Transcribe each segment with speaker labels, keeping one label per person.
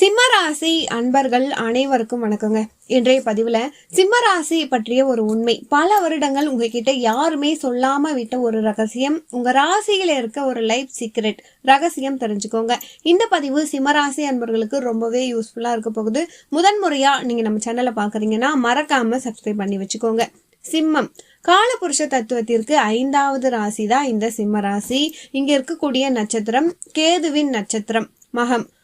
Speaker 1: சிம்மராசி அன்பர்கள் அனைவருக்கும் வணக்கங்க. இன்றைய பதிவில் சிம்மராசி பற்றிய ஒரு உண்மை. பல வருடங்கள் உங்ககிட்ட யாருமே சொல்லாம விட்ட ஒரு ரகசியம் உங்க ராசியில இருக்க ஒரு லைஃப் சீக்ரெட் ரகசியம் தெரிஞ்சுக்கோங்க. இந்த பதிவு சிம்மராசி அன்பர்களுக்கு ரொம்பவே யூஸ்ஃபுல்லா இருக்க போகுது. முதன் முறையா நீங்க நம்ம சேனலை பாக்குறீங்கன்னா மறக்காம சப்ஸ்கிரைப் பண்ணி வச்சுக்கோங்க. சிம்மம். காலபுருஷ தத்துவத்திற்கு ஐந்தாவது ராசி தான் இந்த சிம்ம ராசி இங்க இருக்கக்கூடிய நட்சத்திரம் கேதுவின் நட்சத்திரம். மகம்.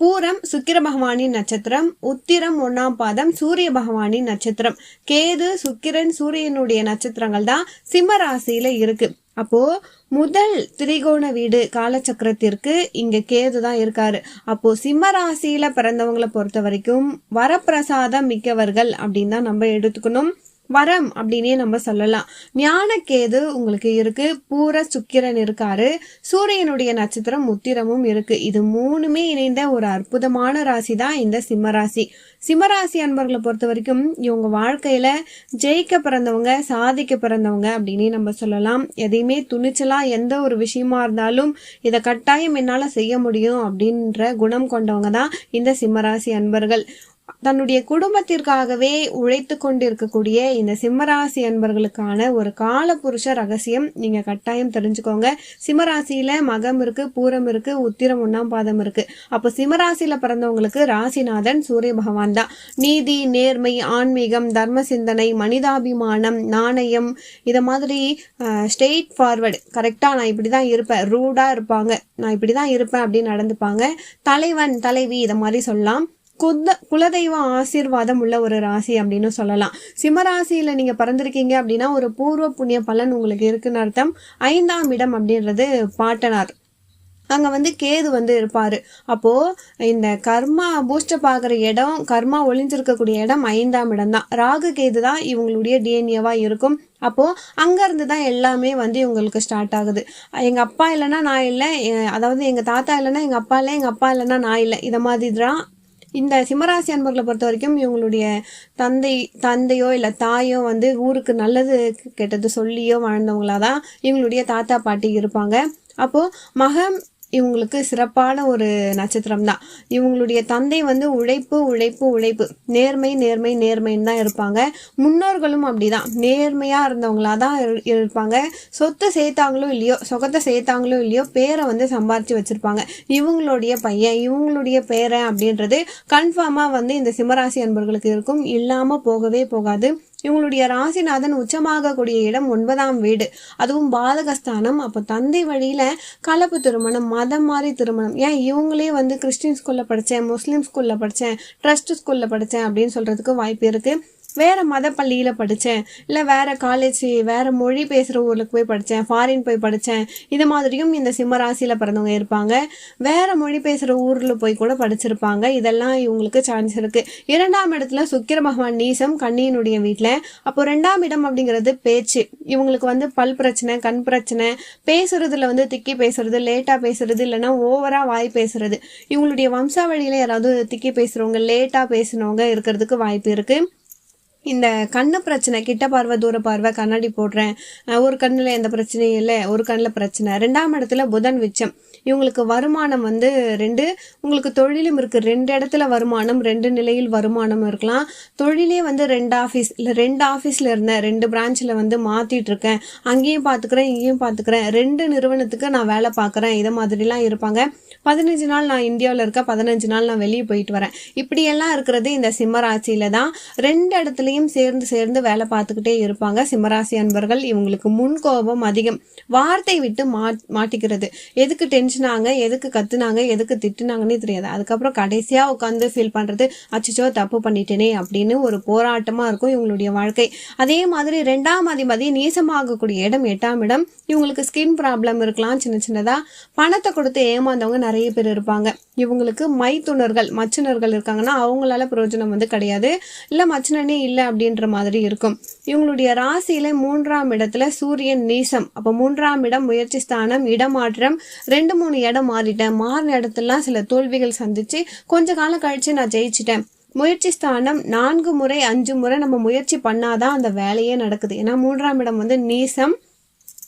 Speaker 1: பூரம் சுக்கிர பகவானின் நட்சத்திரம் உத்திரம் ஒன்னாம் பாதம் சூரிய பகவானின் நட்சத்திரம். கேது சுக்கிரன் சூரியனுடைய நட்சத்திரங்கள் தான் சிம்ம ராசியில இருக்கு. அப்போ முதல் திரிகோண வீடு காலச்சக்கரத்திற்கு இங்க கேது தான் இருக்காரு. அப்போ சிம்ம ராசியில பிறந்தவங்களை பொறுத்த வரைக்கும் வரப்பிரசாதம் மிக்கவர்கள் அப்படின்னு தான் நம்ம எடுத்துக்கணும். வரம் அப்படின்னே நம்ம சொல்லலாம். ஞானக்கேது உங்களுக்கு இருக்கு. பூர சுக்கிரன் இருக்காரு. சூரியனுடைய நட்சத்திரம் முத்திரமும் இருக்கு. இது மூணுமே இணைந்த ஒரு அற்புதமான ராசி தான் இந்த சிம்மராசி. சிம்மராசி அன்பர்களை பொறுத்த வரைக்கும் இவங்க வாழ்க்கையில ஜெயிக்க பிறந்தவங்க சாதிக்க பிறந்தவங்க அப்படின்னே நம்ம சொல்லலாம். எதையுமே துணிச்சலா எந்த ஒரு விஷயமா இருந்தாலும் இதை கட்டாயம் என்னால செய்ய முடியும் அப்படின்ற குணம் கொண்டவங்க தான் இந்த சிம்மராசி அன்பர்கள். தன்னுடைய குடும்பத்திற்காகவே உழைத்து கொண்டிருக்கக்கூடிய இந்த சிம்மராசி அன்பர்களுக்கான ஒரு கால புருஷ ரகசியம். நீங்க கட்டாயம் தெரிஞ்சுக்கோங்க. சிம்மராசியில மகம் இருக்கு பூரம் இருக்கு உத்திரம் ஒன்னாம் பாதம் இருக்கு. அப்போ சிம்மராசியில பிறந்தவங்களுக்கு ராசிநாதன் சூரிய பகவான் தான். நீதி நேர்மை ஆன்மீகம் தர்ம சிந்தனை மனிதாபிமானம் நாணயம் இதை மாதிரி ஸ்ட்ரெயிட் ஃபார்வர்டு கரெக்டாக நான் இப்படி தான் இருப்பேன் ரூடாக இருப்பாங்க. நான் இப்படி தான் இருப்பேன் அப்படின்னு நடந்துப்பாங்க. தலைவன் தலைவி இதை மாதிரி சொல்லலாம். குத குலதெய்வ ஆசீர்வாதம் உள்ள ஒரு ராசி அப்படின்னு சொல்லலாம். சிம்மராசியில் நீங்கள் பிறந்திருக்கீங்க அப்படின்னா ஒரு பூர்வ புண்ணிய பலன் உங்களுக்கு இருக்குன்னு அர்த்தம். ஐந்தாம் இடம் அப்படின்றது பாட்டனார். அங்கே வந்து கேது வந்து இருப்பார். அப்போது இந்த கர்மா பூஸ்டப் ஆகிற இடம் கர்மா ஒளிஞ்சிருக்கக்கூடிய இடம் ஐந்தாம் இடம் தான். ராகு கேது தான் இவங்களுடைய டிஎன்ஏவாக இருக்கும். அப்போது அங்கேருந்து தான் எல்லாமே வந்து இவங்களுக்கு ஸ்டார்ட் ஆகுது. எங்கள் அப்பா இல்லைன்னா நான் இல்லை. அதாவது எங்கள் தாத்தா இல்லைன்னா எங்கள் அப்பா இல்லை எங்கள் அப்பா இல்லைன்னா நான் இல்லை. இதை மாதிரி தான் இந்த சிம்மராசி அன்பர்களை பொறுத்த வரைக்கும் இவங்களுடைய தந்தை தந்தையோ இல்லை தாயோ வந்து ஊருக்கு நல்லது கெட்டது சொல்லியோ வாழ்ந்தவங்களாதான் இவங்களுடைய தாத்தா பாட்டி இருப்பாங்க. அப்போது மகம் இவங்களுக்கு சிறப்பான ஒரு நட்சத்திரம் தான் இவங்களுடைய தந்தை வந்து உழைப்பு உழைப்பு உழைப்பு. நேர்மை நேர்மை நேர்மைன்னு தான் இருப்பாங்க. முன்னோர்களும் அப்படிதான். நேர்மையாக இருந்தவங்களா தான் இருப்பாங்க. சொத்தை சேர்த்தாங்களோ இல்லையோ சொகத்தை சேர்த்தாங்களோ இல்லையோ பேரை வந்து சம்பாரித்து வச்சுருப்பாங்க. இவங்களுடைய பையன் இவங்களுடைய பேரை அப்படின்றது கன்ஃபார்மாக வந்து இந்த சிம்மராசி அன்பர்களுக்கு இருக்கும். இல்லாமல் போகவே போகாது. இவங்களுடைய ராசிநாதன் உச்சமாகக்கூடிய இடம் ஒன்பதாம் வீடு. அதுவும் பாதகஸ்தானம். அப்போ தந்தை வழியில கலப்பு திருமணம் மதம் மாதிரி திருமணம். ஏன் இவங்களே வந்து கிறிஸ்டின் ஸ்கூல்ல படித்தேன் முஸ்லீம் ஸ்கூல்ல படித்தேன் ட்ரஸ்ட் ஸ்கூல்ல படித்தேன் அப்படின்னு சொல்றதுக்கு வாய்ப்பு இருக்கு. வேறு மத பள்ளியில் படித்தேன் இல்லை வேறு காலேஜ் வேறு மொழி பேசுகிற ஊருக்கு போய் படித்தேன் ஃபாரின் போய் படித்தேன் இது மாதிரியும் இந்த சிம்மராசியில் பிறந்தவங்க இருப்பாங்க. வேறு மொழி பேசுகிற ஊரில் போய் கூட படிச்சிருப்பாங்க. இதெல்லாம் இவங்களுக்கு சான்ஸ் இருக்குது இரண்டாம் இடத்துல சுக்கிர பகவான் நீசம் கண்ணியினுடைய வீட்டில் அப்போ ரெண்டாம் இடம் அப்படிங்கிறது பேச்சு. இவங்களுக்கு வந்து பல் பிரச்சனை கண் பிரச்சனை. பேசுறதுல வந்து திக்கி பேசுறது லேட்டாக பேசுறது இல்லைன்னா ஓவராக வாய் பேசுறது. இவங்களுடைய வம்சாவழியில் யாராவது திக்கி பேசுகிறவங்க லேட்டாக பேசுனவங்க இருக்கிறதுக்கு வாய்ப்பு இருக்குது இந்த கண்ணு பிரச்சனை கிட்ட பார்வை தூர பார்வை கண்ணாடி போடுறேன். ஒரு கண்ணில் எந்த பிரச்சனையும் இல்லை ஒரு கண்ணில் பிரச்சனை. ரெண்டாம் இடத்துல புதன் விச்சம். இவங்களுக்கு வருமானம் வந்து ரெண்டு உங்களுக்கு தொழிலும் இருக்குது ரெண்டு இடத்துல வருமானம் ரெண்டு நிலையில் வருமானம் இருக்கலாம். தொழிலே வந்து ரெண்டு ஆஃபீஸ் இல்லை ரெண்டு ஆஃபீஸில் இருந்தேன் ரெண்டு பிரான்ச்சில் வந்து மாற்றிட்டு இருக்கேன். அங்கேயும் பார்த்துக்கிறேன் இங்கேயும் பார்த்துக்கிறேன் ரெண்டு நிறுவனத்துக்கு நான் வேலை பார்க்குறேன் இதை மாதிரிலாம் இருப்பாங்க. பதினஞ்சு நாள் நான் இந்தியாவில் இருக்க பதினஞ்சு நாள் நான் வெளியே போயிட்டு வரேன். இப்படியெல்லாம் இருக்கிறது இந்த சிம்மராசியில் தான். ரெண்டு இடத்துலையும் சேர்ந்து சேர்ந்து வேலை பார்த்துக்கிட்டே இருப்பாங்க. சிம்மராசி அன்பர்கள் இவங்களுக்கு முன்கோபம் அதிகம். வார்த்தை விட்டு மா மாட்டிக்கிறது. எதுக்கு டென்ஷனாங்க எதுக்கு கத்துனாங்க எதுக்கு திட்டுனாங்கன்னே தெரியாது. அதுக்கப்புறம் கடைசியாக உட்காந்து ஃபீல் பண்ணுறது அச்சோ தப்பு பண்ணிட்டேனே அப்படின்னு ஒரு போராட்டமாக இருக்கும் இவங்களுடைய வாழ்க்கை. அதே மாதிரி ரெண்டாம் அதிபதி நீசமாகக்கூடிய இடம் எட்டாம் இடம். இவங்களுக்கு ஸ்கின் ப்ராப்ளம் இருக்கலாம் சின்ன சின்னதாக பணத்தை கொடுத்து ஏமாந்தவங்க நிறைய பேர் இருப்பாங்க. இவங்களுக்கு மைத்துணர்கள் மச்சினர்கள் இருக்காங்கன்னா அவங்களால பிரயோஜனம் வந்து கிடையாது. இல்லை மச்சினனே இல்லை அப்படின்ற மாதிரி இருக்கும். இவங்களுடைய ராசியில மூன்றாம் இடத்துல சூரியன் நீசம். அப்போ மூன்றாம் இடம் முயற்சி ஸ்தானம் இடமாற்றம். ரெண்டு மூணு இடம் மாறிட்டேன். மாறின இடத்துலலாம் சில தோல்விகள் சந்திச்சு கொஞ்ச காலம் கழிச்சு நான் ஜெயிச்சிட்டேன். முயற்சி ஸ்தானம் நான்கு முறை அஞ்சு முறை நம்ம முயற்சி பண்ணாதான் அந்த வேலையே நடக்குது. ஏன்னா மூன்றாம் இடம் வந்து நீசம்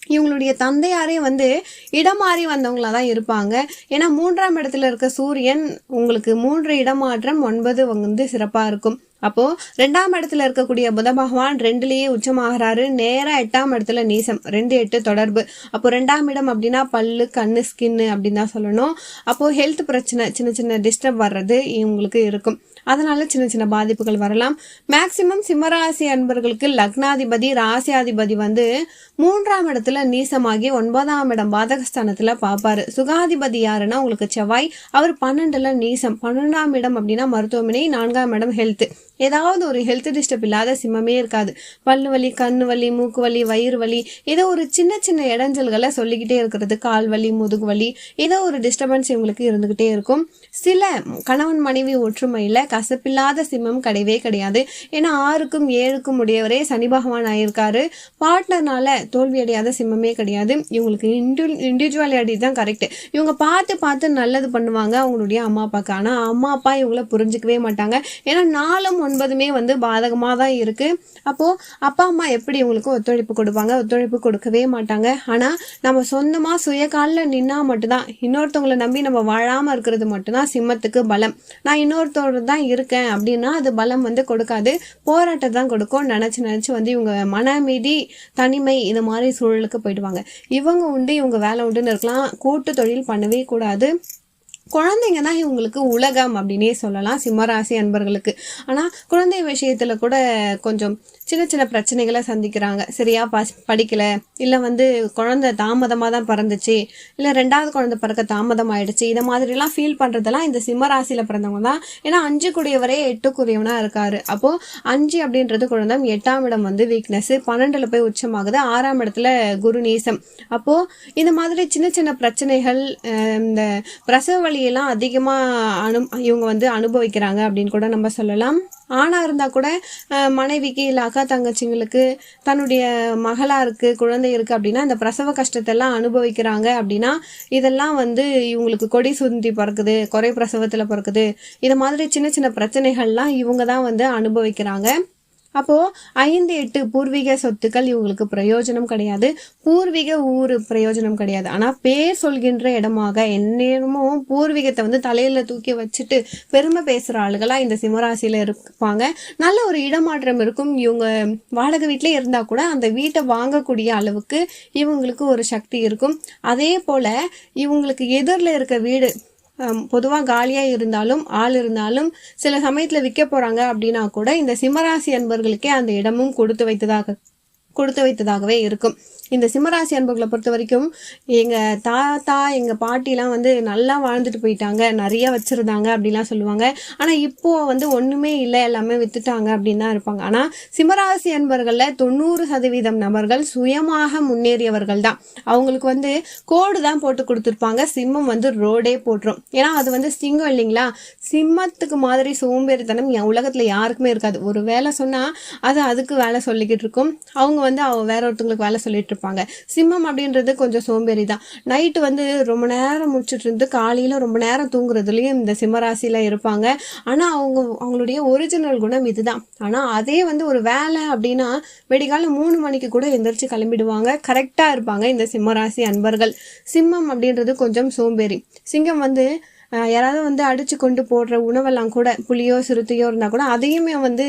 Speaker 1: இவங்களுடைய தந்தையாரே வந்து இடம் மாறி வந்தவங்களா தான் இருப்பாங்க. ஏன்னா மூன்றாம் இடத்துல இருக்க சூரியன் உங்களுக்கு மூன்று இடமாற்றம் ஒன்பது வந்து சிறப்பாக இருக்கும். அப்போ ரெண்டாம் இடத்துல இருக்கக்கூடிய புத பகவான் ரெண்டுலேயே உச்சமாகிறாரு. நேராக எட்டாம் இடத்துல நீசம் ரெண்டு எட்டு தொடர்பு. அப்போ ரெண்டாம் இடம் அப்படின்னா பல்லு கண்ணு ஸ்கின்னு அப்படின்னு தான் சொல்லணும். அப்போ ஹெல்த் பிரச்சனை சின்ன சின்ன டிஸ்டர்ப் வர்றது இவங்களுக்கு இருக்கும். அதனால சின்ன சின்ன பாதிப்புகள் வரலாம். மேக்சிமம் சிம்மராசி அன்பர்களுக்கு லக்னாதிபதி ராசியாதிபதி வந்து மூன்றாம் இடத்துல நீசமாகி ஒன்பதாம் இடம் பாதகஸ்தானத்தில் பார்ப்பாரு சுகாதிபதி யாருன்னா உங்களுக்கு செவ்வாய். அவர் பன்னெண்டுல நீசம். பன்னெண்டாம் இடம் அப்படின்னா மருத்துவமனை நான்காம் இடம் ஹெல்த் ஏதாவது ஒரு ஹெல்த் டிஸ்டர்ப் இல்லாத சிம்மமே இருக்காது. பல்லு வலி கண்ணு வலி மூக்கு வலி வயிறு வலி ஏதோ ஒரு சின்ன சின்ன இடைஞ்சல்களை சொல்லிக்கிட்டே இருக்கிறது. கால் வலி முதுகு வலி ஏதோ ஒரு டிஸ்டர்பன்ஸ் இவங்களுக்கு இருந்துக்கிட்டே இருக்கும். சில கணவன் மனைவி ஒற்றுமையில் கசப்பில்லாத சிம்மம் கிடையவே கிடையாது. ஏன்னா ஆறுக்கும் ஏழுக்கும் உடையவரே சனி பகவான் ஆயிருக்காரு. பார்ட்னர்னால தோல்வி அடையாத சிம்மமே கிடையாது. இவங்களுக்கு இண்டு இண்டிவிஜுவாலிட்டி தான் கரெக்ட் இவங்க பார்த்து பார்த்து நல்லது பண்ணுவாங்க அவங்களுடைய அம்மா அப்பாவுக்கு ஆனால் அம்மா அப்பா இவங்கள புரிஞ்சுக்கவே மாட்டாங்க. ஏன்னா நாலும் ஒன்பதுமே வந்து பாதகமாக தான் இருக்குது அப்போது அப்பா அம்மா எப்படி உங்களுக்கு ஒத்துழைப்பு கொடுப்பாங்க? ஒத்துழைப்பு கொடுக்கவே மாட்டாங்க. ஆனால் நம்ம சொந்தமாக சுய காலில் நின்னா மட்டும்தான். இன்னொருத்தவங்களை நம்பி நம்ம வாழாமல் இருக்கிறது மட்டும்தான் சிம்மத்துக்கு பலம். நான் இன்னொருத்தோடு தான் இருக்கேன் அப்படின்னா அது பலம் வந்து கொடுக்காது. போராட்டம் தான் கொடுக்கும் நினச்சி நினச்சி வந்து இவங்க மன அமைதி தனிமை இந்த மாதிரி சூழலுக்கு போயிடுவாங்க. இவங்க உண்டு இவங்க வேலை உண்டுன்னு இருக்கலாம். கூட்டு தொழில் பண்ணவே கூடாது. குழந்தைங்க தான் இவங்களுக்கு உலகம் அப்படின்னே சொல்லலாம். சிம்மராசி அன்பர்களுக்கு. ஆனால் குழந்தை விஷயத்தில் கூட கொஞ்சம் சின்ன சின்ன பிரச்சனைகளை சந்திக்கிறாங்க. சரியா பஸ் படிக்கலை. இல்லை வந்து குழந்தை தாமதமாக தான் பிறந்துச்சு. இல்லை ரெண்டாவது குழந்தை பிறக்க தாமதம் ஆயிடுச்சு இதை மாதிரிலாம் ஃபீல் பண்ணுறதெல்லாம் இந்த சிம்மராசியில் பிறந்தவங்க தான். ஏன்னா அஞ்சு கூடியவரே எட்டுக்குரியவனாக இருக்காரு. அப்போது அஞ்சு அப்படின்றது குழந்தை எட்டாம் இடம் வந்து வீக்னஸ் பன்னெண்டில் போய் உச்சமாகுது. ஆறாம் இடத்துல குரு நீசம். அப்போது இந்த மாதிரி சின்ன சின்ன பிரச்சனைகள் இந்த பிரசவ வழியெல்லாம் அதிகமாக அனு இவங்க வந்து அனுபவிக்கிறாங்க அப்படின்னு கூட நம்ம சொல்லலாம். ஆணாக இருந்தால் கூட மனைவிக்கு இல்லை அக்கா தங்கச்சிங்களுக்கு தன்னுடைய மகளாக இருக்குது குழந்தை இருக்குது அப்படின்னா இந்த பிரசவ கஷ்டத்தெல்லாம் அனுபவிக்கிறாங்க அப்படின்னா இதெல்லாம் வந்து இவங்களுக்கு கொடி சுந்தி பிறக்குது குறை பிரசவத்தில் பிறக்குது. இது மாதிரி சின்ன சின்ன பிரச்சனைகள்லாம் இவங்க தான் வந்து அனுபவிக்கிறாங்க. அப்போது ஐந்து எட்டு பூர்வீக சொத்துக்கள் இவங்களுக்கு பிரயோஜனம் கிடையாது. பூர்வீக ஊர் பிரயோஜனம் கிடையாது. ஆனால் பேர் சொல்கின்ற இடமாக எந்நேரமும் பூர்வீகத்தை வந்து தலையில் தூக்கி வச்சுட்டு பெருமை பேசுகிற ஆளுகளாக இந்த சிம்மராசியில் இருப்பாங்க. நல்ல ஒரு இடமாற்றம் இருக்கும். இவங்க வாடகை வீட்டிலே இருந்தால் கூட அந்த வீட்டை வாங்கக்கூடிய அளவுக்கு இவங்களுக்கு ஒரு சக்தி இருக்கும். அதே போல் இவங்களுக்கு எதிரில் இருக்க வீடு பொதுவாக காலியாக இருந்தாலும் ஆள் இருந்தாலும் சில சமயத்தில் விற்க போகிறாங்க அப்படின்னா கூட இந்த சிம்மராசி அன்பர்களுக்கே அந்த இடமும் கொடுத்து வைத்ததாக கொடுத்து வைத்ததாகவே இருக்கும். இந்த சிம்மராசி அன்பர்களை பொறுத்த வரைக்கும் எங்கள் தாத்தா எங்கள் பாட்டிலாம் வந்து நல்லா வாழ்ந்துட்டு போயிட்டாங்க. நிறைய வச்சுருந்தாங்க அப்படிலாம் சொல்லுவாங்க. ஆனால் இப்போது வந்து ஒன்றுமே இல்லை. எல்லாமே விற்றுட்டாங்க அப்படின்னு தான் இருப்பாங்க. ஆனால் சிம்மராசி அன்பர்களில் தொண்ணூறு சதவீதம் நபர்கள் சுயமாக முன்னேறியவர்கள் தான். அவங்களுக்கு வந்து கோடு தான் போட்டு கொடுத்துருப்பாங்க. சிம்மம் வந்து ரோடே போட்டுரும். ஏன்னா அது வந்து சிங்கம் இல்லைங்களா? சிம்மத்துக்கு மாதிரி சோம்பேறித்தனம் என் உலகத்தில் யாருக்குமே இருக்காது. ஒரு வேலை சொன்னால் அது அதுக்கு வேலை சொல்லிக்கிட்டு இருக்கும். அவங்க வந்து அவ வேற ஒருத்தவங்களுக்கு வேலை சொல்லிட்டு இருப்பாங்க சிம்மம் அப்படின்றது கொஞ்சம் சோம்பேறி தான் நைட்டு வந்து ரொம்ப நேரம் முடிச்சுட்டு இருந்து காலையில் ரொம்ப நேரம் தூங்குறதுலேயும் இந்த சிம்மராசியில் இருப்பாங்க. ஆனால் அவங்க அவங்களுடைய ஒரிஜினல் குணம் இதுதான். ஆனால் அதே வந்து ஒரு வேலை அப்படின்னா வெடிகாலம் மூணு மணிக்கு கூட எந்திரிச்சு கிளம்பிடுவாங்க. கரெக்டாக இருப்பாங்க இந்த சிம்மராசி அன்பர்கள். சிம்மம் அப்படின்றது கொஞ்சம் சோம்பேறி. சிங்கம் வந்து யாராவது வந்து அடித்து கொண்டு போடுற உணவெல்லாம் கூட புளியோ சிறுத்தையோ இருந்தால் கூட அதையுமே வந்து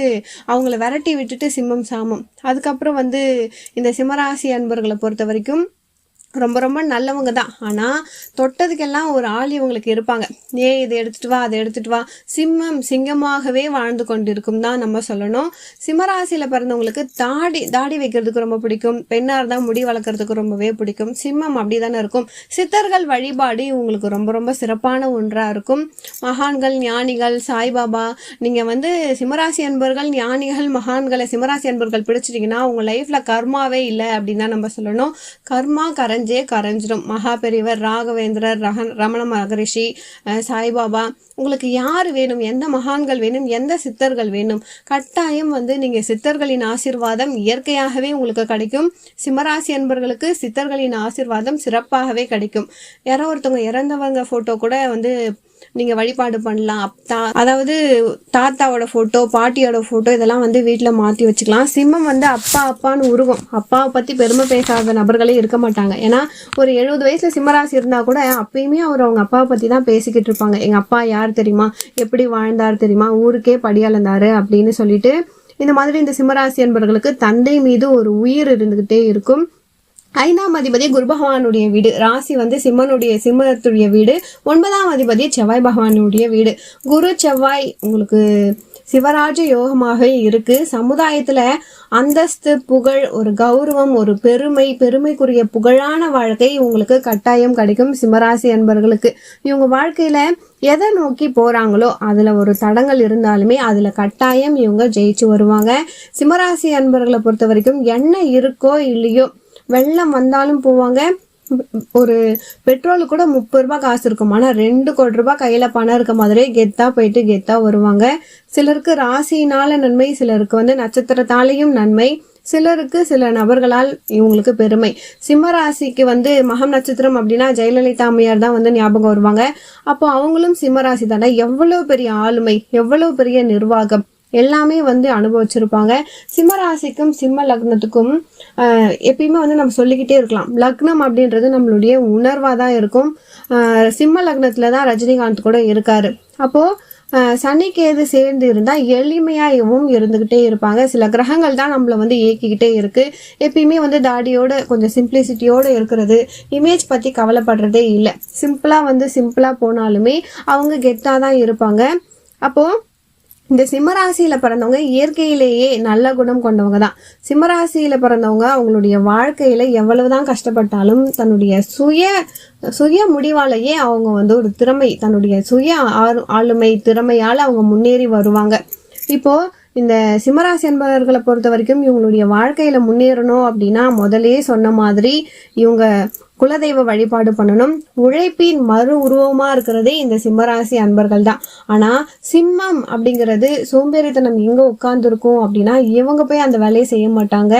Speaker 1: அவங்கள விரட்டி விட்டுட்டு சிம்மம் சாமம். அதுக்கப்புறம் வந்து இந்த சிம்மராசி அன்பர்களை பொறுத்த வரைக்கும் ரொம்ப ரொம்ப நல்லவங்க தான். ஆனால் தொட்டதுக்கெல்லாம் ஒரு ஆள் இவங்களுக்கு இருப்பாங்க. ஏ இதை எடுத்துட்டு வா அதை எடுத்துட்டு வா. சிம்மம் சிங்கமாகவே வாழ்ந்து கொண்டிருக்கும் தான் நம்ம சொல்லணும். சிம்மராசியில் பிறந்தவங்களுக்கு தாடி தாடி வைக்கிறதுக்கு ரொம்ப பிடிக்கும். பெண்ணாக இருந்தால் முடி வளர்க்குறதுக்கு ரொம்பவே பிடிக்கும். சிம்மம் அப்படி தானே இருக்கும். சித்தர்கள் வழிபாடு இவங்களுக்கு ரொம்ப ரொம்ப சிறப்பான ஒன்றாக இருக்கும். மகான்கள் ஞானிகள் சாய்பாபா நீங்கள் வந்து சிம்மராசி அன்பர்கள் ஞானிகள் மகான்களை சிம்மராசி அன்பர்கள் பிடிச்சிட்டிங்கன்னா உங்கள் லைஃப்பில் கர்மாவே இல்லை அப்படின்னு தான் நம்ம சொல்லணும். கர்மா கரஞ்சி கரைஞ்சே கரைஞ்சிடும். மகாபெரிவர் ராகவேந்திரர் ரகன் ரமண மகரிஷி சாய்பாபா உங்களுக்கு யார் வேணும்? எந்த மகான்கள் வேணும்? எந்த சித்தர்கள் வேணும்? கட்டாயம் வந்து நீங்கள் சித்தர்களின் ஆசிர்வாதம் இயற்கையாகவே உங்களுக்கு கிடைக்கும். சிம்மராசி அன்பர்களுக்கு சித்தர்களின் ஆசிர்வாதம் சிறப்பாகவே கிடைக்கும். யாரோ ஒருத்தவங்க இறந்தவங்க ஃபோட்டோ கூட வந்து நீங்கள் வழிபாடு பண்ணலாம். அப்தா அதாவது தாத்தாவோட ஃபோட்டோ பாட்டியோட ஃபோட்டோ இதெல்லாம் வந்து வீட்டில் மாற்றி வச்சுக்கலாம். சிம்மம் வந்து அப்பா அப்பான்னு உருவம். அப்பாவை பற்றி பெருமை பேசாத நபர்களே இருக்க மாட்டாங்க. ஏன்னா ஒரு எழுபது வயசுல சிம்மராசி இருந்தால் கூட அப்பயுமே அவர் அவங்க அப்பாவை பற்றி தான் பேசிக்கிட்டு இருப்பாங்க. எங்கள் அப்பா யார் தெரியுமா? எப்படி வாழ்ந்தார் தெரியுமா? ஊருக்கே படியாளந்தாரு அப்படின்னு சொல்லிட்டு இந்த மாதிரி இந்த சிம்மராசி என்பவர்களுக்கு தந்தை மீது ஒரு உயிர் இருந்துகிட்டே இருக்கும். ஐந்தாம் அதிபதி குரு பகவானுடைய வீடு ராசி வந்து சிம்மனுடைய சிம்மத்துடைய வீடு ஒன்பதாம் அதிபதி செவ்வாய் பகவானுடைய வீடு. குரு செவ்வாய் உங்களுக்கு சிவராஜ யோகமாக இருக்கு. சமுதாயத்துல அந்தஸ்து புகழ் ஒரு கௌரவம் ஒரு பெருமை பெருமைக்குரிய புகழான வாழ்க்கை உங்களுக்கு கட்டாயம் கிடைக்கும் சிம்மராசி அன்பர்களுக்கு. இவங்க வாழ்க்கையில எதை நோக்கி போறாங்களோ அதுல ஒரு தடங்கள் இருந்தாலுமே அதுல கட்டாயம் இவங்க ஜெயிச்சு வருவாங்க. சிம்மராசி அன்பர்களை பொறுத்த வரைக்கும் என்ன இருக்கோ இல்லையோ வெள்ளம் வந்தாலும் போவாங்க. ஒரு பெட்ரோலுக்கு கூட முப்பது ரூபாய் காசு இருக்கும். ஆனால் ரெண்டு கோடி ரூபாய் கையில் பணம் இருக்க மாதிரியே கெத்தாக போயிட்டு கெத்தாக வருவாங்க. சிலருக்கு ராசினால நன்மை சிலருக்கு வந்து நட்சத்திரத்தாலேயும் நன்மை சிலருக்கு சில நபர்களால் இவங்களுக்கு பெருமை. சிம்ம ராசிக்கு வந்து மகம் நட்சத்திரம் அப்படின்னா ஜெயலலிதா அம்மையார் தான் வந்து ஞாபகம் வருவாங்க. அப்போ அவங்களும் சிம்ம ராசி தானே எவ்வளோ பெரிய ஆளுமை எவ்வளோ பெரிய நிர்வாகம். எல்லாமே வந்து அனுபவிச்சிருப்பாங்க. சிம்மராசிக்கும் சிம்ம லக்னத்துக்கும் எப்பயுமே வந்து நம்ம சொல்லிக்கிட்டே இருக்கலாம். லக்னம் அப்படின்றது நம்மளுடைய உணர்வாக தான் இருக்கும் சிம்ம லக்னத்தில் தான் ரஜினிகாந்த் கூட இருக்காரு. அப்போது சனிக்கேது சேர்ந்து இருந்தால் எளிமையாகவும் இருந்துக்கிட்டே இருப்பாங்க. சில கிரகங்கள் தான் நம்மளை வந்து இயக்கிக்கிட்டே இருக்குது எப்பயுமே வந்து தாடியோட கொஞ்சம் சிம்பிளிசிட்டியோடு இருக்கிறது. இமேஜ் பற்றி கவலைப்படுறதே இல்லை. சிம்பிளாக வந்து சிம்பிளாக போனாலுமே அவங்க கெத்தாக தான் இருப்பாங்க. அப்போது இந்த சிம்மராசியில் பிறந்தவங்க இயற்கையிலேயே நல்ல குணம் கொண்டவங்க தான் சிம்மராசியில் பிறந்தவங்க அவங்களுடைய வாழ்க்கையில் எவ்வளவுதான் கஷ்டப்பட்டாலும் தன்னுடைய சுய சுய முடிவாலேயே அவங்க வந்து ஒரு திறமை தன்னுடைய சுய ஆளுமை திறமையால் அவங்க முன்னேறி வருவாங்க. இப்போது இந்த சிம்மராசி என்பவர்களை பொறுத்த வரைக்கும் இவங்களுடைய வாழ்க்கையில முன்னேறணும் அப்படின்னா முதலே சொன்ன மாதிரி இவங்க குலதெய்வ வழிபாடு பண்ணணும். உழைப்பின் மறு உருவமாக இருக்கிறதே இந்த சிம்மராசி அன்பர்கள் தான். ஆனால் சிம்மம் அப்படிங்கிறது சோம்பேறித்தனம் எங்கே உட்காந்துருக்கும் அப்படின்னா இவங்க போய் அந்த வேலையை செய்ய மாட்டாங்க.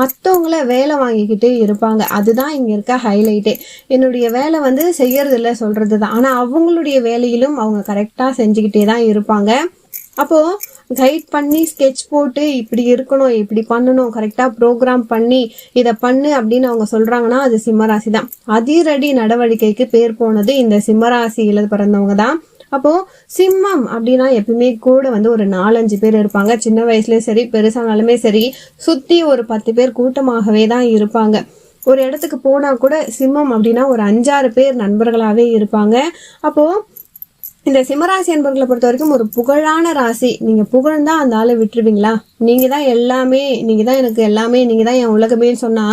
Speaker 1: மற்றவங்கள வேலை வாங்கிக்கிட்டு இருப்பாங்க. அதுதான் இங்கே இருக்க ஹைலைட்டே என்னுடைய வேலை வந்து செய்யறதில்ல சொல்கிறது தான் ஆனால் அவங்களுடைய வேலையிலும் அவங்க கரெக்டாக செஞ்சுக்கிட்டே தான் இருப்பாங்க. அப்போது கைட் பண்ணி ஸ்கெட்ச் போட்டு இப்படி இருக்கணும் இப்படி பண்ணணும் கரெக்டாக ப்ரோக்ராம் பண்ணி இதை பண்ணு அப்படின்னு அவங்க சொல்கிறாங்கன்னா அது சிம்மராசி தான் அதிரடி நடவடிக்கைக்கு பேர் போனது இந்த சிம்மராசியில் பிறந்தவங்க தான். அப்போ சிம்மம் அப்படின்னா எப்பயுமே கூட வந்து ஒரு நாலஞ்சு பேர் இருப்பாங்க. சின்ன வயசுலயும் சரி பெருசானாலுமே சரி சுத்தி ஒரு பத்து பேர் கூட்டமாகவே தான் இருப்பாங்க. ஒரு இடத்துக்கு போனா கூட சிம்மம் அப்படின்னா ஒரு அஞ்சாறு பேர் நண்பர்களாவே இருப்பாங்க. அப்போ இந்த சிம்மராசி அன்பர்களை பொறுத்த வரைக்கும் ஒரு புகழான ராசி. நீங்க புகழ்ந்தா அந்த ஆளை விட்டுருவீங்களா? நீங்க தான் எல்லாமே நீங்க தான் எனக்கு எல்லாமே நீங்க தான் என் உலகமேன்னு சொன்னா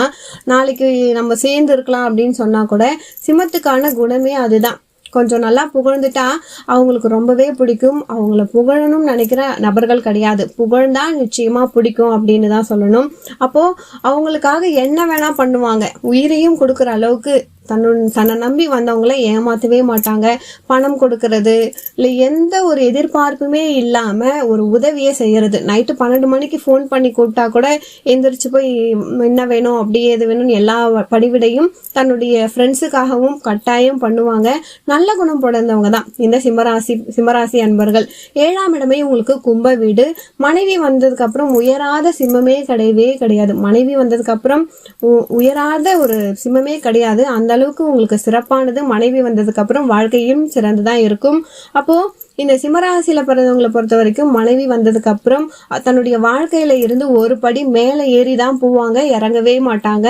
Speaker 1: நாளைக்கு நம்ம சேர்ந்து இருக்கலாம் அப்படின்னு சொன்னா கூட சிம்மத்துக்கான குணமே அதுதான். கொஞ்சம் நல்லா புகழ்ந்துட்டா அவங்களுக்கு ரொம்பவே பிடிக்கும். அவங்கள புகழணும்னு நினைக்கிற நபர்கள் கிடையாது. புகழ்ந்தா நிச்சயமா பிடிக்கும் அப்படின்னு தான் சொல்லணும். அப்போ அவங்களுக்காக என்ன வேணா பண்ணுவாங்க. உயிரையும் கொடுக்குற அளவுக்கு தன்னு தன்னை நம்பி வந்தவங்கள ஏமாற்றவே மாட்டாங்க. பணம் கொடுக்கறது. இல்லை எந்த ஒரு எதிர்பார்ப்புமே இல்லாமல் ஒரு உதவியை செய்கிறது நைட்டு பன்னெண்டு மணிக்கு ஃபோன் பண்ணி கூப்பிட்டா கூட எந்திரிச்சு போய் என்ன வேணும் அப்படி எது வேணும்னு எல்லா படிவிடையும் தன்னுடைய ஃப்ரெண்ட்ஸுக்காகவும் கட்டாயம் பண்ணுவாங்க. நல்ல குணம் பிறந்தவங்க தான். இந்த சிம்மராசி சிம்மராசி அன்பர்கள். ஏழாம் இடமே உங்களுக்கு கும்ப வீடு. மனைவி வந்ததுக்கப்புறம் உயராத சிம்மமே கிடையவே கிடையாது. மனைவி வந்ததுக்கப்புறம் உ- உயராத ஒரு சிம்மமே கிடையாது. அந்த அளவுக்கு உங்களுக்கு சிறப்பானது மனைவி வந்ததுக்கு அப்புறம் வாழ்க்கையும் சிறந்துதான் இருக்கும். அப்போ இந்த சிம்மராசியில பிறந்தவங்களை பொறுத்த வரைக்கும் மனைவி வந்ததுக்கு அப்புறம் தன்னுடைய வாழ்க்கையில இருந்து ஒரு படி மேலே ஏறி தான் போவாங்க இறங்கவே மாட்டாங்க.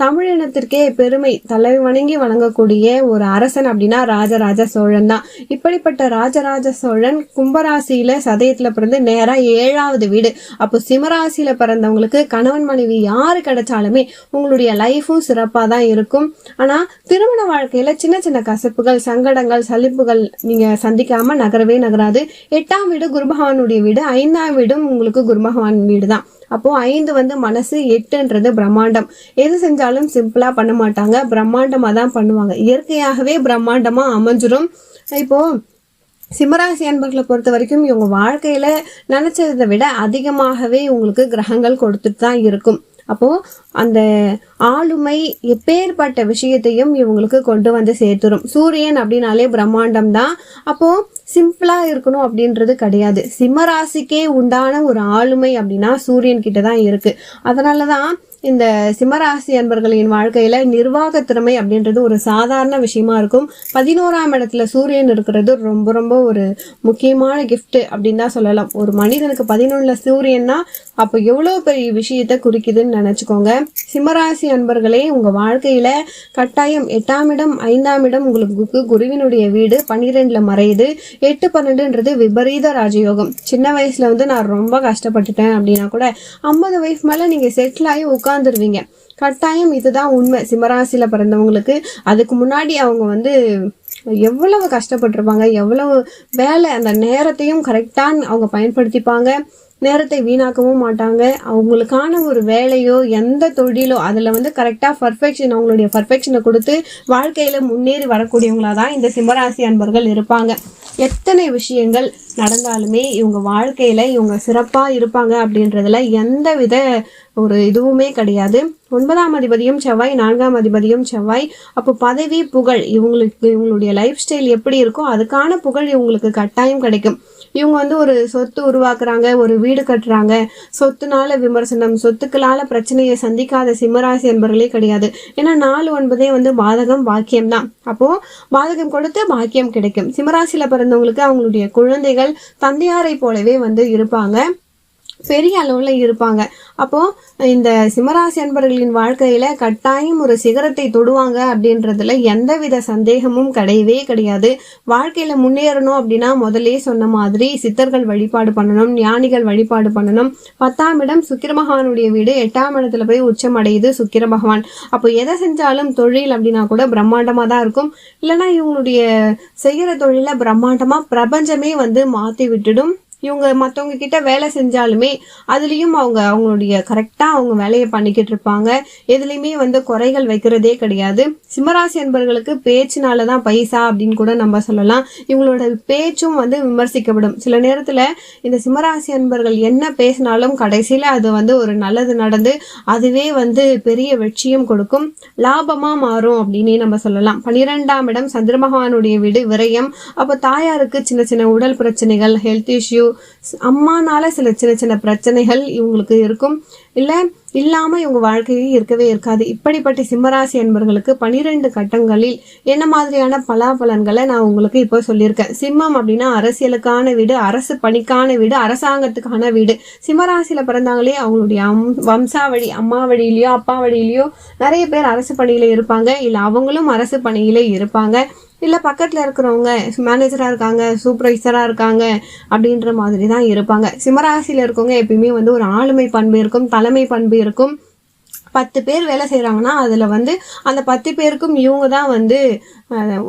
Speaker 1: தமிழினத்திற்கே பெருமை தலை வணங்கி வணங்கக்கூடிய ஒரு அரசன் அப்படின்னா ராஜராஜ சோழன் தான். இப்படிப்பட்ட ராஜராஜ சோழன் கும்பராசியில சதயத்துல பிறந்து நேரா ஏழாவது வீடு. அப்போ சிம்மராசியில பிறந்தவங்களுக்கு கணவன் மனைவி யாரு கிடைச்சாலுமே உங்களுடைய லைஃபும் சிறப்பா தான் இருக்கும். ஆனா திருமண வாழ்க்கையில சின்ன சின்ன கசப்புகள் சங்கடங்கள் சலிப்புகள் நீங்க சந்திக்காம நகரவே நகராது. எட்டாம் வீடு குருபகவானுடைய வீடு ஐந்தாம் வீடும் உங்களுக்கு குருபகவான் வீடு தான் அப்போ ஐந்து வந்து மனசு எட்டுன்றது பிரம்மாண்டம். எது செஞ்சாலும் சிம்பிளா பண்ண மாட்டாங்க. பிரம்மாண்டமா தான் பண்ணுவாங்க. இயற்கையாகவே பிரம்மாண்டமா அமைஞ்சிரும். இப்போ சிம்மராசி அன்பர்களை பொறுத்த வரைக்கும் இவங்க வாழ்க்கையில நினைச்சதை விட அதிகமாகவே உங்களுக்கு கிரகங்கள் கொடுத்துட்டு தான் இருக்கும். அப்போது அந்த ஆளுமை எப்பேற்பட்ட விஷயத்தையும் இவங்களுக்கு கொண்டு வந்து சேர்த்துரும். சூரியன் அப்படின்னாலே பிரம்மாண்டம் தான் அப்போது சிம்பிளாக இருக்கணும் அப்படின்றது கிடையாது. சிம்மராசிக்கே உண்டான ஒரு ஆளுமை அப்படின்னா சூரியன் கிட்ட தான் இருக்குது அதனால தான் இந்த சிம்மராசி அன்பர்களின் வாழ்க்கையில நிர்வாக திறமை அப்படின்றது ஒரு சாதாரண விஷயமா இருக்கும். பதினோராம் இடத்துல சூரியன் இருக்கிறது ரொம்ப ரொம்ப ஒரு முக்கியமான கிஃப்ட் அப்படின்னு தான் சொல்லலாம். ஒரு மனிதனுக்கு பதினொன்னுல சூரியன்னா அப்போ எவ்வளோ பெரிய விஷயத்த குறிக்குதுன்னு நினைச்சுக்கோங்க. சிம்மராசி அன்பர்களே உங்க வாழ்க்கையில கட்டாயம் எட்டாம் இடம் ஐந்தாம் இடம் உங்களுக்கு குருவினுடைய வீடு பன்னிரெண்டுல மறையுது. எட்டு பன்னெண்டுன்றது விபரீத ராஜயோகம். சின்ன வயசுல வந்து நான் ரொம்ப கஷ்டப்பட்டுட்டேன் அப்படின்னா கூட ஐம்பது வயசு மேல நீங்க செட்டில் ஆகி உட்காந்துருவீங்க கட்டாயம் இதுதான் உண்மை. சிம்மராசியில் பிறந்தவங்களுக்கு அதுக்கு முன்னாடி அவங்க வந்து எவ்வளவு கஷ்டப்பட்டிருப்பாங்க எவ்வளவு வேலை அந்த நேரத்தையும் கரெக்டாக அவங்க பயன்படுத்திப்பாங்க. நேரத்தை வீணாக்கவும் மாட்டாங்க. அவங்களுக்கான ஒரு வேலையோ எந்த தொழிலோ அதில் வந்து கரெக்டாக பர்ஃபெக்ஷன் அவங்களுடைய பர்ஃபெக்ஷனை கொடுத்து வாழ்க்கையில் முன்னேறி வரக்கூடியவங்களா தான் இந்த சிம்மராசி அன்பர்கள் இருப்பாங்க. எத்தனை விஷயங்கள் நடந்தாலுமே இவங்க வாழ்க்கையில் இவங்க சிறப்பாக இருப்பாங்க அப்படின்றதுல எந்த வித ஒரு இதுவுமே கிடையாது. ஒன்பதாம் அதிபதியும் செவ்வாய் நான்காம் அதிபதியும் செவ்வாய். அப்போ பதவி புகழ் இவங்களுக்கு இவங்களுடைய லைஃப் ஸ்டைல் எப்படி இருக்கோ அதுக்கான புகழ் இவங்களுக்கு கட்டாயம் கிடைக்கும். இவங்க வந்து ஒரு சொத்து உருவாக்குறாங்க ஒரு வீடு கட்டுறாங்க. சொத்துனால விமர்சனம் சொத்துக்களால பிரச்சனையை சந்திக்காத சிம்மராசி என்பவர்களே கிடையாது. ஏன்னா நாலு ஒன்பதே வந்து பாதகம் பாக்கியம் தான். அப்போ பாதகம் கொடுத்து பாக்கியம் கிடைக்கும். சிம்மராசியில பிறந்தவங்களுக்கு அவங்களுடைய குழந்தைகள் தந்தையாரை போலவே வந்து இருப்பாங்க. பெரிய அளவில் இருப்பாங்க. அப்போது இந்த சிம்மராசி அன்பர்களின் வாழ்க்கையில் கட்டாயம் ஒரு சிகரத்தை தொடுவாங்க அப்படின்றதுல எந்தவித சந்தேகமும் கிடையவே கிடையாது. வாழ்க்கையில் முன்னேறணும் அப்படின்னா முதலே சொன்ன மாதிரி சித்தர்கள் வழிபாடு பண்ணணும் ஞானிகள் வழிபாடு பண்ணணும். பத்தாம் இடம் சுக்கிர பகவானுடைய வீடு. எட்டாம் இடத்துல போய் உச்சம் அடையுது சுக்கிர பகவான் அப்போ எதை செஞ்சாலும் தொழில் அப்படின்னா கூட பிரம்மாண்டமாக தான் இருக்கும். இல்லைன்னா இவங்களுடைய செய்கிற தொழிலை பிரம்மாண்டமாக பிரபஞ்சமே வந்து மாற்றி விட்டுடும். இவங்க மற்றவங்க கிட்ட வேலை செஞ்சாலுமே அதுலேயும் அவங்க அவங்களுடைய கரெக்டாக அவங்க வேலையை பண்ணிக்கிட்டு இருப்பாங்க. எதுலேயுமே வந்து குறைகள் வைக்கிறதே கிடையாது. சிம்மராசி என்பர்களுக்கு பேச்சுனால தான் பைசா அப்படின்னு கூட நம்ம சொல்லலாம். இவங்களோட பேச்சும் வந்து விமர்சிக்கப்படும். சில நேரத்தில் இந்த சிம்மராசி அன்பர்கள் என்ன பேசினாலும் கடைசியில் அது வந்து ஒரு நல்லது நடந்து அதுவே வந்து பெரிய வெற்றியும் கொடுக்கும். லாபமாக மாறும் அப்படின்னே நம்ம சொல்லலாம். பன்னிரெண்டாம் இடம் சந்திர பகவானுடைய வீடு விரயம். அப்போ தாயாருக்கு சின்ன சின்ன உடல் பிரச்சனைகள் ஹெல்த் இஷ்யூ அம்மானால சில சின்ன சின்ன பிரச்சனைகள் இவங்களுக்கு இருக்கும். இல்லை இல்லாமல் இவங்க வாழ்க்கையே இருக்கவே இருக்காது. இப்படிப்பட்ட சிம்மராசி என்பர்களுக்கு பனிரெண்டு கட்டங்களில் என்ன மாதிரியான பலாபலன்களை நான் உங்களுக்கு இப்போ சொல்லியிருக்கேன். சிம்மம் அப்படின்னா அரசியலுக்கான வீடு அரசு பணிக்கான வீடு அரசாங்கத்துக்கான வீடு. சிம்மராசியில் பிறந்தாங்களே அவங்களுடைய அம் வம்சாவழி அம்மா வழியிலையோ அப்பா வழியிலையோ நிறைய பேர் அரசு பணியில் இருப்பாங்க. இல்லை அவங்களும் அரசு பணியில இருப்பாங்க. இல்லை பக்கத்தில் இருக்கிறவங்க மேனேஜராக இருக்காங்க சூப்பர்வைசராக இருக்காங்க அப்படின்ற மாதிரி தான் இருப்பாங்க. சிம்மராசியில் இருக்கவங்க எப்பயுமே வந்து ஒரு ஆளுமை பண்பு இருக்கும் தலைமை பண்பு இருக்கும். பத்து பேர் வேலை செய்கிறாங்கன்னா அதில் வந்து அந்த பத்து பேருக்கும் இவங்க தான் வந்து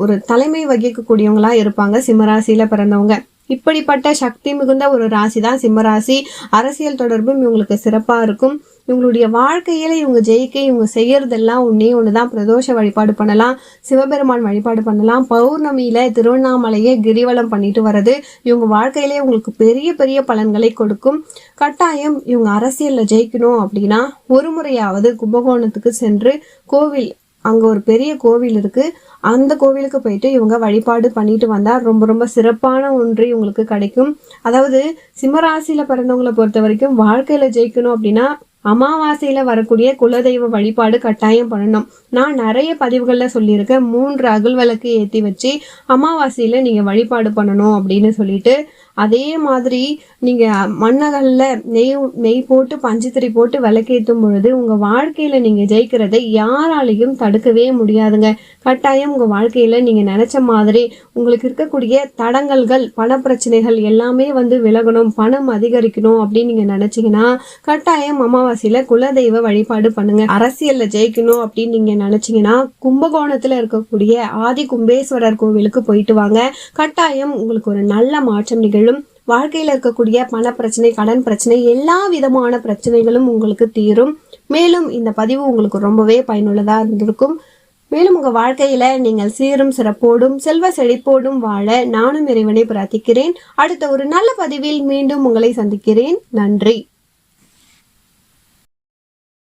Speaker 1: ஒரு தலைமை வகிக்கக்கூடியவங்களாக இருப்பாங்க சிம்மராசியில் பிறந்தவங்க. இப்படிப்பட்ட சக்தி மிகுந்த ஒரு ராசி தான் சிம்மராசி. அரசியல் தொடர்பும் இவங்களுக்கு சிறப்பாக இருக்கும். இவங்களுடைய வாழ்க்கையில் இவங்க ஜெயிக்க இவங்க செய்கிறதெல்லாம் ஒன்றே ஒன்று தான் பிரதோஷ வழிபாடு பண்ணலாம் சிவபெருமான் வழிபாடு பண்ணலாம் பௌர்ணமியில் திருவண்ணாமலையை கிரிவலம் பண்ணிட்டு வர்றது இவங்க வாழ்க்கையிலே இவங்களுக்கு பெரிய பெரிய பலன்களை கொடுக்கும். கட்டாயம் இவங்க அரசியலில் ஜெயிக்கணும் அப்படின்னா ஒரு முறையாவது கும்பகோணத்துக்கு சென்று கோவில் அங்கே ஒரு பெரிய கோவில் இருக்குது அந்த கோவிலுக்கு போயிட்டு இவங்க வழிபாடு பண்ணிட்டு வந்தால் ரொம்ப ரொம்ப சிறப்பான ஒன்று இவங்களுக்கு கிடைக்கும். அதாவது சிம்மராசியில் பிறந்தவங்களை பொறுத்த வரைக்கும் வாழ்க்கையில் ஜெயிக்கணும் அப்படின்னா அமாவாசையில வரக்கூடிய குலதெய்வ வழிபாடு கட்டாயம் பண்ணணும். நான் நிறைய பதிவுகள்ல சொல்லியிருக்கேன். மூன்று அகல் விளக்கு ஏத்தி வச்சு அமாவாசையில நீங்க வழிபாடு பண்ணணும் அப்படின்னு சொல்லிட்டு அதே மாதிரி நீங்க மண்ணகல்ல நெய் நெய் போட்டு பஞ்சுத்திரி போட்டு விளக்கேற்றும் பொழுது உங்க வாழ்க்கையில நீங்க ஜெயிக்கிறதை யாராலையும் தடுக்கவே முடியாதுங்க. கட்டாயம் உங்க வாழ்க்கையில நீங்க நினைச்ச மாதிரி உங்களுக்கு இருக்கக்கூடிய தடங்கல்கள் பண பிரச்சனைகள் எல்லாமே வந்து விலகணும் பணம் அதிகரிக்கணும் அப்படின்னு நீங்க நினைச்சீங்கன்னா கட்டாயம் அமாவாசையில குலதெய்வ வழிபாடு பண்ணுங்க. அரசியல்ல ஜெயிக்கணும் அப்படின்னு நீங்க நினைச்சீங்கன்னா கும்பகோணத்துல இருக்கக்கூடிய ஆதி கும்பேஸ்வரர் கோவிலுக்கு போயிட்டு வாங்க. கட்டாயம் உங்களுக்கு ஒரு நல்ல மாற்றம் நிகழும். வாழ்க்கையில் இருக்கக்கூடிய பண பிரச்சனை கடன் பிரச்சனை எல்லா விதமான பிரச்சனைகளும் உங்களுக்கு தீரும். மேலும் இந்த பதிவு உங்களுக்கு ரொம்பவே பயனுள்ளதாக இருந்திருக்கும். மேலும் உங்கள் வாழ்க்கையில் நீங்கள் சீரும் சிறப்போடும் செல்வ செழிப்போடும் வாழ நானும் இறைவனை பிரார்த்திக்கிறேன். அடுத்த ஒரு நல்ல பதிவில் மீண்டும் உங்களை சந்திக்கிறேன். நன்றி.